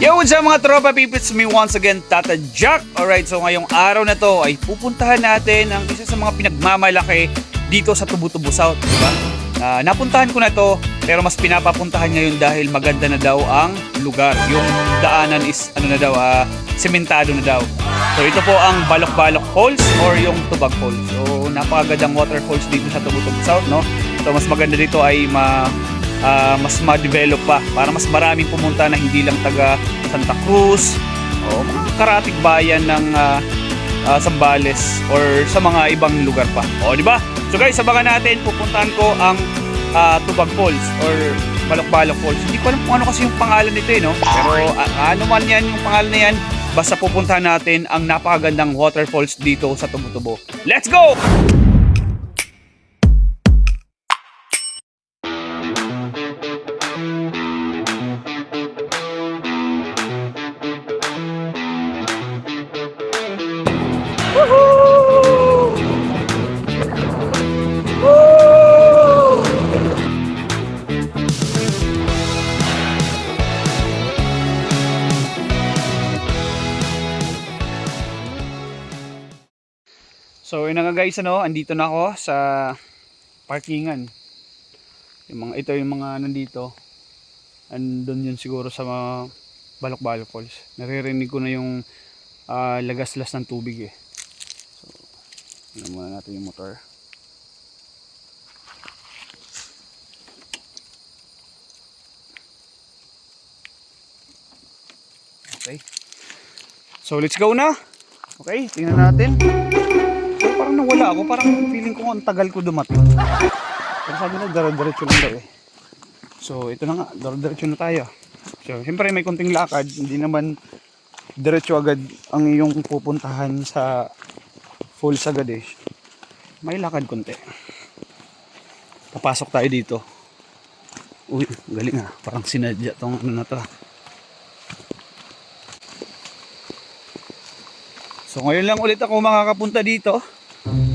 Yo, what's up mga tropa pipits? Me once again, Tata Jack. Alright, so ngayong araw na to ay pupuntahan natin ang isa sa mga pinagmamalaki dito sa Tubutubo South, di ba? Ah, napuntahan ko na to, pero mas pinapapuntahan ngayon dahil maganda na daw ang lugar. Yung daanan is, ano na daw, ah, sementado na daw. So ito po ang Balok-Balok Falls or yung Tubag Falls. So napakagandang waterfalls dito sa Tubutubo South, no? So mas maganda dito ay ma ah, mas ma-develop pa para mas maraming pumunta na hindi lang taga Santa Cruz o mga karatig bayan ng ah, ah, Zambales or sa mga ibang lugar pa. O, di ba? So guys, sabagan natin, pupuntahan ko ang ah, Tubag Falls or Balok-Balok Falls. Hindi ko alam kung ano kasi yung pangalan nito eh, no? Pero ah, ano man yan yung pangalan na yan, basta pupuntahan natin ang napakagandang waterfalls dito sa Tumutubo. Let's go! So yun nga guys ano, andito na ako sa parkingan. Yung mga ito yung mga nandito. Andun yun siguro sa mga Balok-Balok Falls. Naririnig ko na yung ah, lagaslas ng tubig eh. So, tingnan muna natin yung motor. Okay. So let's go na. Okay, tingnan natin. Parang nawala ako. Parang feeling ko ang tagal ko dumating. Pero sabi na, dara-diretso lang daw eh. So, ito na nga. Dara-diretso na tayo. So, siyempre may konting lakad. Hindi naman diretso agad ang iyong pupuntahan sa falls agad eh. May lakad konti. Papasok tayo dito. Uy, galing ah. Parang sinadya tong ano na to. So ngayon lang ulit ako makakapunta dito.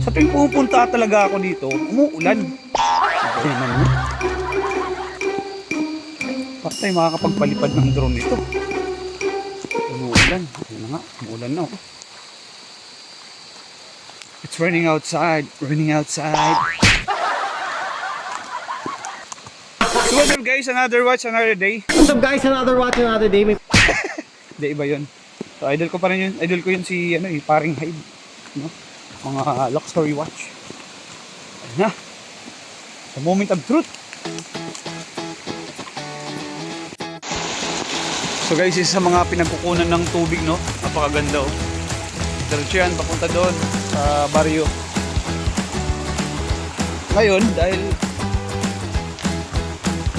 Sa tuwing pupunta talaga ako dito, umuulan. Ano naman yun? Bakit tayo makakapagpalipad ng drone nito? Umuulan. Ayun na nga, umuulan na ako. It's raining outside, raining outside. So what's up guys, another watch, another day. What's up guys? Another watch, another day. May Hindi, iba yun. So, idol ko pa rin yun. Idol ko yun si, ano eh, paring Hyde. No? Mga luxury watch. Ayun na. The moment of truth. So guys, isa sa mga pinagkukunan ng tubig, no? Napakaganda, oh. Diretso yan, papunta doon sa baryo. Ngayon, dahil...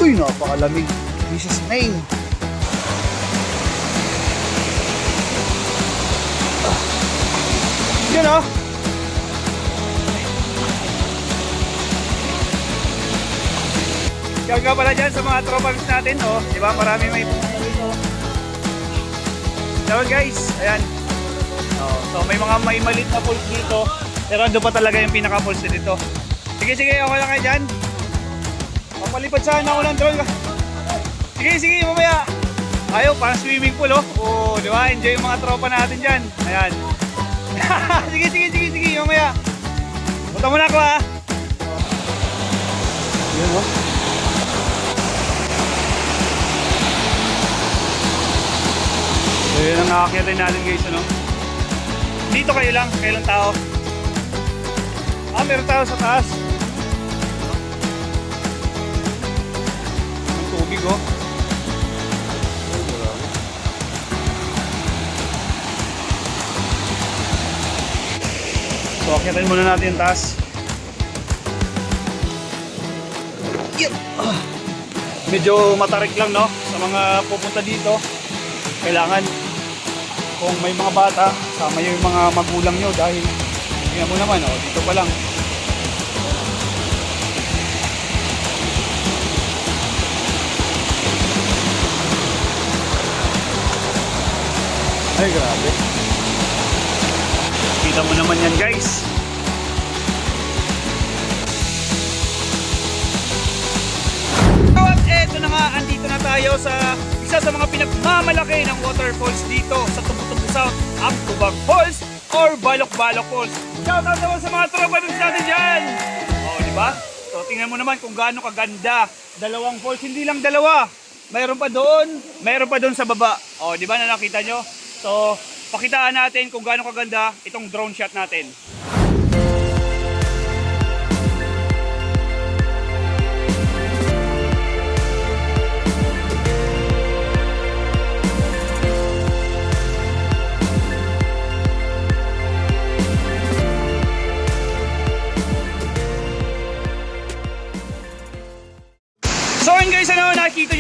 Uy, napakalamig. This is Maine. Yun oh. Out pala dyan sa mga tropals natin, oh. Di ba? Marami may pumunta dito. Out guys. Ayan. Oh, so may mga may malit na pulse dito. Pero ando pa talaga yung pinaka pulse dito. Sige, sige. Okay lang kayo dyan. Papalipad sana ako ng drone. Sige, sige. Mamaya. Ayaw, parang swimming pool, oh. Oh, di ba? Enjoy yung mga tropa natin dyan. Ayan. sige, sige, sige, sige, mamaya. Punta muna ako ha. Yan o. So yun ang nakakita natin guys, ano? Dito kayo lang, kayo lang tao. Ah, meron tao sa taas. Ang tubig oh. So, akitin muna natin yung taas. Yep. Medyo matarik lang, no? Sa mga pupunta dito, kailangan kung may mga bata, sama yung mga magulang nyo dahil tingnan mo naman, oh, dito pa lang. Ay, grabe. Kita mo naman yan, guys. At eto na nga, andito na tayo sa isa sa mga pinagmamalaki ng waterfalls dito sa Tumutubo South, ang Tubag Falls or Balok-Balok Falls. Shout out naman sa mga tropa dun natin dyan! Oo, di ba? So, tingnan mo naman kung gaano kaganda. Dalawang falls, hindi lang dalawa. Mayroon pa doon, mayroon pa doon sa baba. O, di ba na nakita nyo? So, pakitaan natin kung gaano kaganda itong drone shot natin.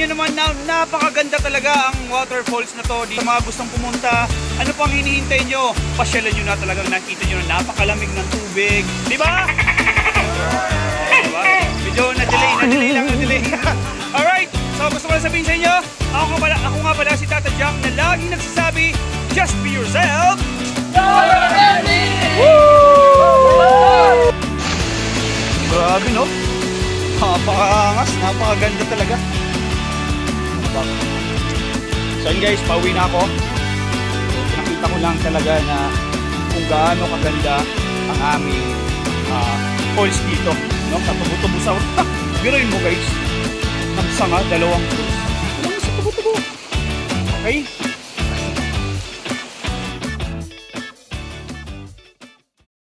Nyo naman na napakaganda talaga ang waterfalls na to. Dito mga gustong pumunta, ano pang hinihintay nyo? Pasyalan nyo na talagang nakita nyo na napakalamig ng tubig. Di ba? Diba? Medyo na-delay, na-delay lang, na-delay. Alright, so gusto ko lang sabihin sa inyo, ako nga pala, ako nga pala si Tata Jack na laging nagsasabi, just be yourself. Grabe no? Napakangas, napakaganda talaga. So yun guys, pauwi na ako. Nakita ko lang talaga na kung gaano kaganda ang aming ah, falls dito. No? Sa Tubo-Tubo South. Biruin mo guys. Ang sanga, dalawang falls. Lang sa Tubo-Tubo. Okay?